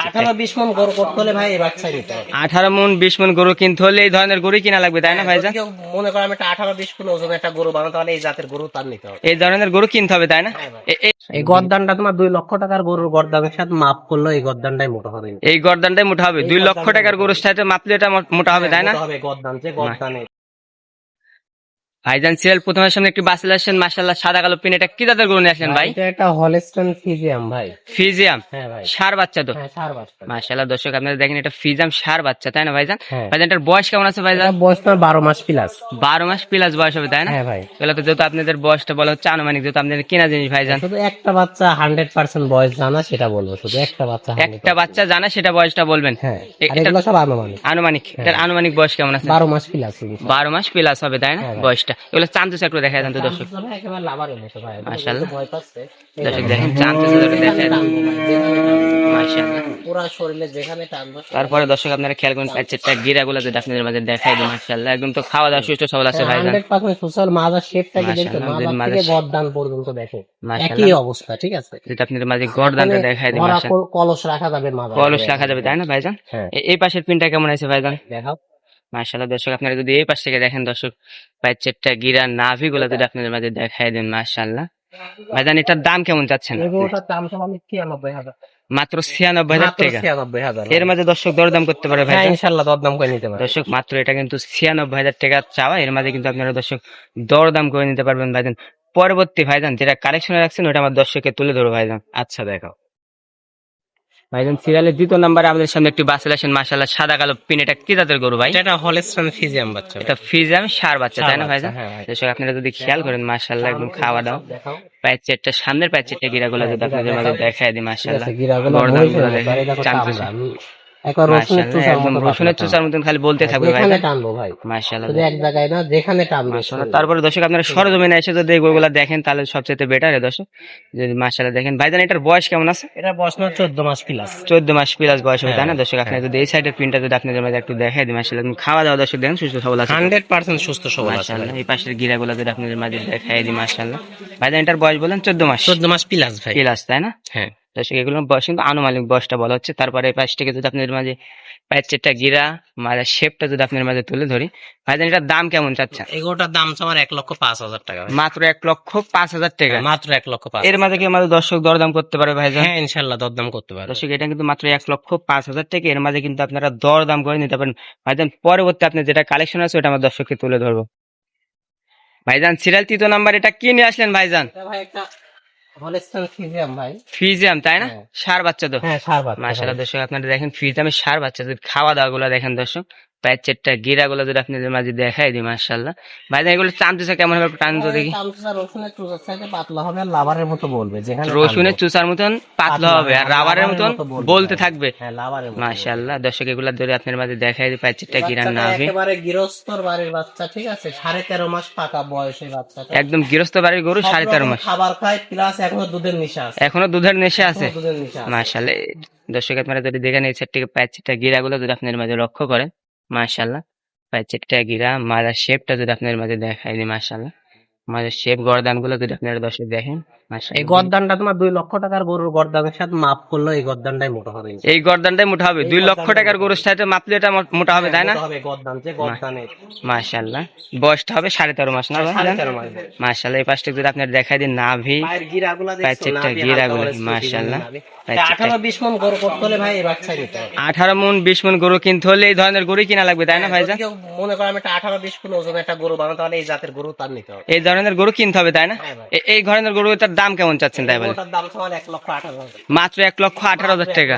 আঠারো বিশ মন গরু করতে হলে ভাই এই বাচ্চা নিতে হবে। আঠারো মন বিশ মন গরু কিনতে হলে এই ধরনের গরুই কিনা লাগবে তাই না যদি কেউ মনে করে আমি একটা আঠারো বিশ ওজন একটা গরু বানাতে হলে এই জাতের গরু তার নিতে হবে। এই ধরনের গরু কিনতে হবে তাই না? হ্যাঁ ভাই। এই গরদানটা তোমার দুই লক্ষ টাকার গরুর গরদানের সাথে মাপ করল এই গরদানটাই মোটা হবে। এই গরদানটাই মোটা হবে দুই লক্ষ টাকার গরুর সাথে মাপলে এটা মোটা হবে তাই না? হবে গরদান যে গরদানে ভাইজান সিরিয়াল প্রথমের সামনে একটি বাসে আসছেন মাসাল্লাহ সাদা কালো পিন এটা কি জাতের গরু নিয়ে আসলেন ভাই? এটা একটা হলেস্টন ফিজিয়াম ভাই। ফিজিয়াম হ্যাঁ ভাই। সার বাচ্চা তো। হ্যাঁ সার বাচ্চা। মাসাল্লাহ দর্শক আপনারা দেখেন এটা ফিজিয়াম সার বাচ্চা তাই না ভাইজান? হ্যাঁ। ভাইজান এটার বয়স কেমন আছে ভাইজান? বয়স মাস প্লাস বারো মাস প্লাস বয়স হবে তাই না? হ্যাঁ ভাই। এগুলো তো যেহেতু আপনাদের বয়সটা বলা হচ্ছে আনুমানিক যেহেতু আপনাদের কেনা জিনিস ভাইজান। শুধু একটা বাচ্চা হান্ড্রেড পার্সেন্ট বয়স জানা সেটা বলব শুধু একটা বাচ্চা একটা বাচ্চা জানে সেটা বয়সটা বলবেন? হ্যাঁ এগুলো সব আনুমানিক। আনুমানিক। এটার আনুমানিক বয়স কেমন আছে? বারো মাস প্লাস বারো মাস প্লাস হবে তাই না? বয়সটা। এগুলো চান্তুস একটু দেখা যান তো দর্শক। একেবারে লাভারের মতো ভাই মাশাআল্লাহ। দর্শক দেখেন চান্তুস দেখা যান মাশাআল্লাহ পুরা শরীরে যেখানে তারপরে দর্শক আপনারা খেয়াল করুন যদি আপনাদের মাঝে দেখাই দিন মাশাআল্লাহ একদম তো খাওয়া দাওয়া সুস্থ সবল আছে ভাইজান হান্ড্রেড পার্সেন্ট সোশ্যাল মাদার শেপটা কি মাদার মাদার থেকে শেপ। পর্যন্ত দেখো একই অবস্থা ঠিক আছে? যদি আপনাদের মাঝে গরদানটা দেখাই দিন মাশাআল্লাহ কলস রাখা যাবে মাদার কলস রাখা যাবে তাই না ভাইজান হ্যাঁ। এই পাশের পিনটা কেমন আছে ভাইজান দেখাও। মাশাআল্লাহ দর্শক আপনারা যদি এই পাশ থেকে দেখেন দর্শক প্যাচেরটা গিরা নাভি গুলো যদি আপনাদের মাঝে দেখাই দিন মাশাআল্লাহ। ভাইজান এটার দাম কেমন মাত্র ছিয়ানব্বই হাজার টাকা। এর মাঝে দর্শক দরদাম করতে পারে ভাই হ্যাঁ ইনশাল্লাহ দরদাম করে নিতে পারে। দর্শক মাত্র এটা কিন্তু ছিয়ানব্বই হাজার টাকা চাওয়া। এর মাঝে কিন্তু আপনারা দর্শক দরদাম করে নিতে পারবেন ভাইজান পরবর্তী ভাইজান যেটা কালেকশনে রাখছেন ওটা আমার দর্শককে তুলে ধরো ভাইজান আচ্ছা দেখাও। ভাইজান সিরিয়ালের দ্বিতীয় নাম্বারে আমাদের সামনে একটি বাসেল আসেন মাশাল্লাহ সাদা কালো পিন এটা কি জাতের গরু ভাই? এটা হলেস্টন ফিজিয়াম বাচ্চা এটা ফিজিয়াম সার বাচ্চা তাই না ভাইজান বাচ্চা, হ্যাঁ, ভাই। দর্শক আপনারা যদি খেয়াল করেন মাশাল্লাহ একদম খাওয়া দাও দেখাও। প্যাচেরটা সামনের প্যাচেরটা গিরাগুলো যদি আপনাদের মাঝে দেখায় দিই আছে গিরাগুলো গরদান একবার রসুনের চুষার মতো রসুনের পাতলা মতন খালি বলতে থাকবে যেখানে ভাইজান টানবো ভাই। মাসাল্লাহ শুধু এক জায়গায় না যেখানে টানবো তারপরে দর্শক আপনারা সরজমিনে এসে যদি এগুলো দেখেন তাহলে সবচেয়ে বেটার দর্শক। যদি মাশাআল্লাহ দেখেন ভাইজান এটার বয়স কেমন আছে? এটা বয়স না চোদ্দ মাস প্লাস চোদ্দ মাস প্লাস বয়স হবে তাই না হ্যাঁ, দর্শক? আপনারা যদি এই সাইডের প্রিন্টটা যদি আপনাদের মাঝে একটু দেখাই দিই মাশাআল্লাহ খাওয়া দাওয়া দর্শক দেখেন সুস্থ সবল আছে। সুস্থ সবল আছে এই পাশের গিরাগুলো যদি আপনাদের মাঝে দেখাই দিই মাশাআল্লাহ। ভাইজান এটার বয়স বলেন চোদ্দ মাস। চোদ্দ মাস প্লাস ভাই। প্লাস তাই না? হ্যাঁ। দর্শক এগুলো বয়স কিন্তু আনুমানিক বয়সটা বলা হচ্ছে। তারপরে এই থেকে যদি আপনাদের মাঝে প্যাচেরটা গিরা মাঝে শেপটা যদি আপনাদের মাঝে তুলে ধরি ভাইজান এটার দাম কেমন চাচ্ছেন? এগুলোটার দাম তো আমার এক লক্ষ পাঁচ হাজার টাকা ভাই। মাত্র এক লক্ষ পাঁচ হাজার টাকা। মাত্র এক লক্ষ পাঁচ এর মাঝে কি আমাদের দর্শক দরদাম করতে পারে ভাইজান? হ্যাঁ ইনশাল্লাহ দরদাম করতে পারবে। দর্শক এটা কিন্তু মাত্র এক লক্ষ পাঁচ হাজার টাকা। এর মাঝে কিন্তু আপনারা দর দাম করে নিতে পারেন। ভাইজান পরবর্তী আপনার যেটা কালেকশন আছে ওটা আমার দর্শককে তুলে ধরবো। ভাইজান সিরিয়াল তৃতীয় নাম্বার এটা কি নিয়ে আসলেন ভাইজান? ভাই একটা ফিজিয়াম ভাই। ফ্রিজিয়াম তাই না? হ্যাঁ। সার বাচ্চা তো। হ্যাঁ সার বাচ্চা মাসাল্লাহ দর্শক আপনারা দেখেন ফ্রিজিয়ামের সার বাচ্চা। খাওয়া দাওয়া গুলো দেখেন দর্শক প্যাচেরটা গিরা গুলো যদি আপনাদের মাঝে দেখাই দিই মাসাল্লাহ ভাইজান এগুলো কেমন হবে টান তো দেখি। রসুনের চুষার চাইতে পাতলা হবে আর লাভারের মতো বলবে যেখানে রসুনের চুষার মতন পাতলা হবে আর রাবারের মতন বলতে। থাকবে। হ্যাঁ লাভারের মতো দর্শক এগুলা ধরে আপনার মাঝে দেখাই দিই প্যাচেরটা গিরা বাচ্চাটা নাভি। একেবারে গৃহস্থর বাড়ির বাচ্চা ঠিক আছে? সাড়ে তেরো মাস পাকা বয়সে বাচ্চাটা একদম গৃহস্থ বাড়ির গরু সাড়ে তেরো মাস। খাবার খায় প্লাস এখনও দুধের নেশা আছে। এখনও দুধের নেশে আছে। দুধের নেশা আছে। মাশাল্লাহ দর্শক আপনারা যদি দেখেন এই সেটটিকে প্যাচেরটা গিরা গুলো যদি আপনার মাঝে লক্ষ্য করেন মাশাল্লাহ প্যাচেটটা গিরা, মাজার শেপটা যদি আপনার মাঝে দেখাই দিই মাশাল্লাহ মাজার শেপ গরদানগুলো যদি আপনারা দর্শক দেখেন। এই গরদানটা তোমার দুই লক্ষ টাকার গরুর গরদানের সাথে মাপ করল এই গরদানটাই মোটা হবে এই গরদানটাই মোটা হবে। দুই লক্ষ টাকার গরুর সাথে মাপলে এটা মোটা হবে তাই না? মোটা গরদান যে গরদানে মাশাল্লাহ বয়সটা হবে সাড়ে তেরো মাস না এই পাশটা যদি আপনার দেখাই দিন নাভি। গিরাগুলা মাশাআল্লাহ। আঠারো বিশ মন গরু করতে হলে ভাই আঠারো মন বিশ মন গরু কিনতে হলে এই ধরনের গরুই কিনা লাগবে তাই না হ্যাঁ, ভাইজান? মনে করে আমি একটা আঠারো বিশ মন ওজন একটা গরু বানাতে হলে এই জাতের গরু তার নিতে হবে। এই ধরনের গরু কিনতে হবে তাই না? হ্যাঁ ভাই। এই ধরনের গরু তার দাম কেমন চাচ্ছেন তাই বলে ওটার দাম সমান এক লক্ষ আঠারো হাজার। মাত্র এক লক্ষ আঠারো হাজার টাকা।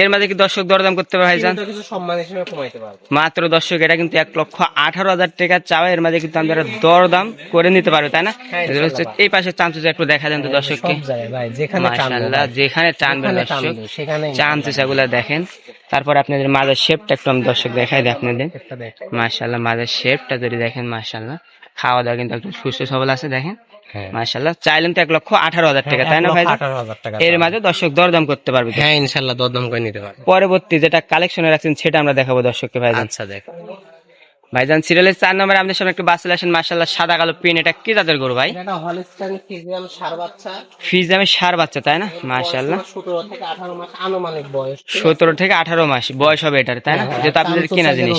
এর মাঝে কি দর্শক দরদাম করতে পারে ভাইজান? মাত্র দর্শক এটা কিন্তু এক লক্ষ আঠারো হাজার টাকা চাওয়া এর মাঝে কিন্তু আপনারা দরদাম করে নিতে পারবে তাই না? হ্যাঁ। এই পাশে চামচুচা একটু দেখা দেন তো দর্শককে। যেখানে টানবো মাশাল্লাহ টানবে দর্শক চামচুচা গুলা দেখেন। তারপর আপনাদের মাজার শেপটা একটু আমি দর্শক দেখাই দিই আপনাদের। মাশাল্লাহ মাঝের শেপটা যদি দেখেন মাশাল্লাহ খাওয়া দাওয়া কিন্তু একটু সুস্থ সবল আছে দেখেন। হ্যাঁ। মাশাল্লাহ চাইলেন তো এক লক্ষ আঠারো হাজার টাকা তাই না ভাই এর মাঝে দর্শক দরদাম করতে পারবে হ্যাঁ ইনশাল্লাহ দরদাম করে নিতে পারবে। পরবর্তী যেটা কালেকশনে রাখছেন সেটা আমরা দেখাবো দর্শককে ভাই আচ্ছা দেখ। ভাইজান সিরিয়ালের চার নম্বরে আমাদের সামনে একটু বাসেল আসেন মার্শাল্লাহ সাদা কালো পিন। এটা কি জাতের গরু ভাই? এটা একটা হলিস্টাইন ফিজিয়াম সার বাচ্চা। ফিজামে সার বাচ্চা তাই না? মার্শাল্লাহ সতেরো থেকে আঠারো মাস আনুমানিক বয়স। সতেরো থেকে আঠারো মাস বয়স হবে এটার তাই না? যেটা যেহেতু আপনাদের কিনা জিনিস।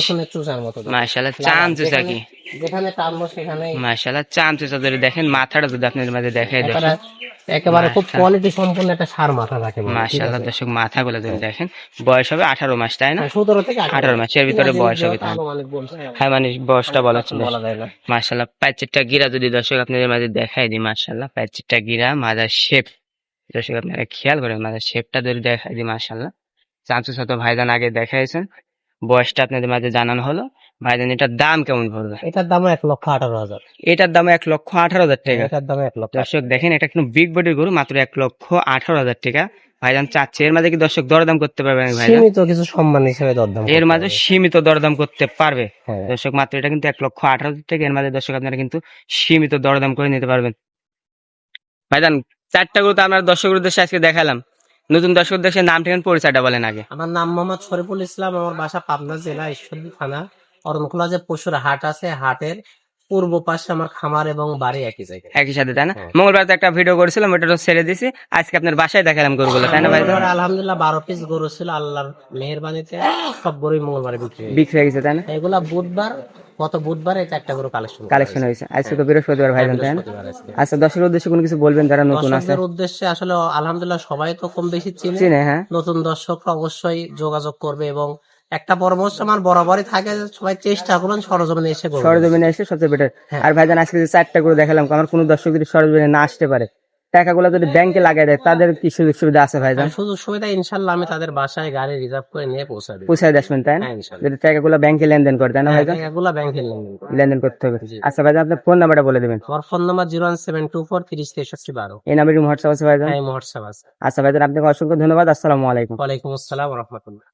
মার্শাল্লাহ চান্স আছে কি যেখানে টানবো সেখানে মার্শাল্লাহ চান চুচা দেখেন মাথাটা যদি আপনাদের মাঝে দেখাই দেখেন একেবারে খুব কোয়ালিটি সম্পূর্ণ একটা সার মাথা থাকে মার্শাল্লাহ দর্শক মাথাগুলো যদি দেখেন বয়স হবে আঠারো মাস তাই না? সতেরো থেকে আঠারো। মাস এর ভিতরে বয়স হবে বলছে হ্যাঁ। মানে বয়সটা বলা মার্শাল্লাহ প্যাচেরটা গিরা যদি দর্শক আপনাদের মাঝে দেখাই দিই মার্শাল্লাহ প্যাচেরটা গিরা মাজার শেপ দর্শক আপনারা খেয়াল করেন মাজার শেপটা যদি দেখাই দিই মার্শাল্লাহ চামচু শত ভাইজান আগে দেখাইছেন বয়সটা আপনাদের মাঝে জানানো হলো। ভাইজান এটার দাম কেমন পড়বে? এটার দাম এক লক্ষ আঠারো হাজার। এটার দাম এক লক্ষ আঠারো হাজার টাকা। এটার দাম এক লক্ষ দর্শক দেখেন এটা কিন্তু বিগ বডির গরু মাত্র এক লক্ষ আঠারো হাজার টাকা। ভাইজান চাচ্ছে এর মাঝে কি দর্শক দরদাম করতে পারবে সীমিত কিছু সম্মান হিসেবে দরদাম এর মাঝে সীমিত দরদাম করতে পারবে। হ্যাঁ। দর্শক মাত্র এটা কিন্তু এক লক্ষ আঠারো হাজার টাকা। এর মাঝে দর্শক আপনারা কিন্তু সীমিত দরদাম করে নিতে পারবেন। ভাইজান চারটা গরু তো আমরা দর্শকের উদ্দেশ্যে আজকে দেখালাম। নতুন দর্শক উদ্দেশ্যে নাম ঠিকানা পরিচয়টা বলেন আগে। আমার নাম মোহাম্মদ শরীফুল ইসলাম। আমার বাসা পাবনা জেলা ঈশ্বরদী থানা। অরণখোলা যে পশুর হাট আছে হাটের পূর্ব পাশে আমার খামার এবং বাড়ি একই জায়গায়। একই সাথে তাই না? হ্যাঁ। মঙ্গলবার তো একটা ভিডিও করেছিলাম ওটা তো ছেড়ে দিছি। আজকে আপনার বাসায় দেখালাম গরুগুলো তাই না ভাই? আলহামদুলিল্লাহ বারো পিস গরু ছিল আল্লাহর মেহরবানিতে সব গরুই মঙ্গলবারে বিক্রি বিক্রি হয়ে গেছে তাই না? এগুলা বুধবার গত বুধবার এই চারটা গরু কালেকশন কালেকশন হয়েছে। আজকে তো বৃহস্পতিবার ভাইজান তাই না? আচ্ছা দর্শকের উদ্দেশ্যে কোনো কিছু বলবেন যারা নতুন আছে উদ্দেশ্যে আসলে আলহামদুলিল্লাহ সবাই তো কম বেশি চিনে। চিনে হ্যাঁ। নতুন দর্শকরা অবশ্যই যোগাযোগ করবে এবং একটা পরামর্শ আমার বরাবরই থাকে সবাই চেষ্টা করুন সরজমিনে এসে গরু সরজমিনে এসে সবচেয়ে বেটার হ্যাঁ। আর ভাইজান আজকে যে চারটা করে দেখালাম আমার কোনো দর্শক যদি সরজমিনে না আসতে পারে টাকাগুলো যদি ব্যাংকে লাগাই দেয় তাদের কি সুযোগ সুবিধা আছে ভাইজান? সুযোগ সুবিধা ইনশাল্লাহ আমি তাদের বাসায় গাড়ি রিজার্ভ করে নিয়ে পৌঁছে দিই পৌঁছায় আসবেন তাই না? হ্যাঁ যদি টাকাগুলো ব্যাংকে লেনদেন করে তাই না ভাইজান? এগুলা ব্যাংকের লেনদেন লেনদেন করতে হবে। আচ্ছা ভাইজান আপনার ফোন নাম্বারটা বলে দেবেন। আমার phone number zero one seven two four তিরিশ তেষট্টি বারো এই নাম্বারটি হোয়াটসঅ্যাপ আছে ভাইজান। হ্যাঁ হোয়াটসঅ্যাপ আছে আচ্ছা ভাইজান আপনাকে অসংখ্য ধন্যবাদ। আসসালামু আলাইকুম। ওয়ালাইকুম আসসালাম রহমতুল্লাহ।